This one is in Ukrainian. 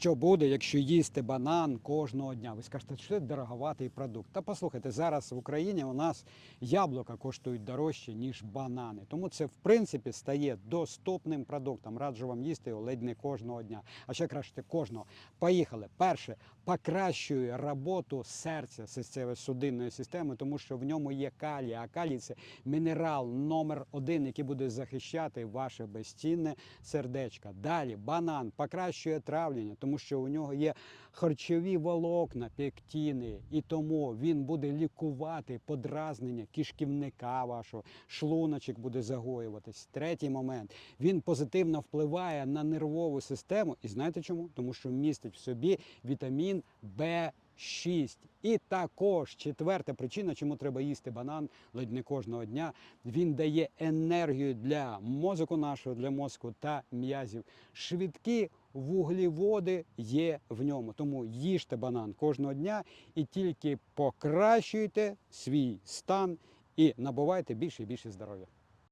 Що буде, якщо їсти банан кожного дня? Ви скажете, що це дороговатий продукт. Та послухайте, зараз в Україні у нас яблука коштують дорожче, ніж банани. Тому це в принципі стає доступним продуктом. Раджу вам їсти його ледь не кожного дня. А ще краще кожного. Поїхали. Перше, покращує роботу серця серцево-судинної системи, тому що в ньому є калій. А калій це мінерал номер один, який буде захищати ваше безцінне сердечко. Далі банан покращує травлення, тому що у нього є харчові волокна, пектіни, і тому він буде лікувати подразнення кишківника вашого, шлуночок буде загоюватись. Третій момент він позитивно впливає на нервову систему. І знаєте чому? Тому що містить в собі вітамін В. 6. І також четверта причина, чому треба їсти банан ледь не кожного дня. Він дає енергію для мозку нашого, для мозку та м'язів. Швидкі вуглеводи є в ньому. Тому їжте банан кожного дня і тільки покращуйте свій стан і набувайте більше і більше здоров'я.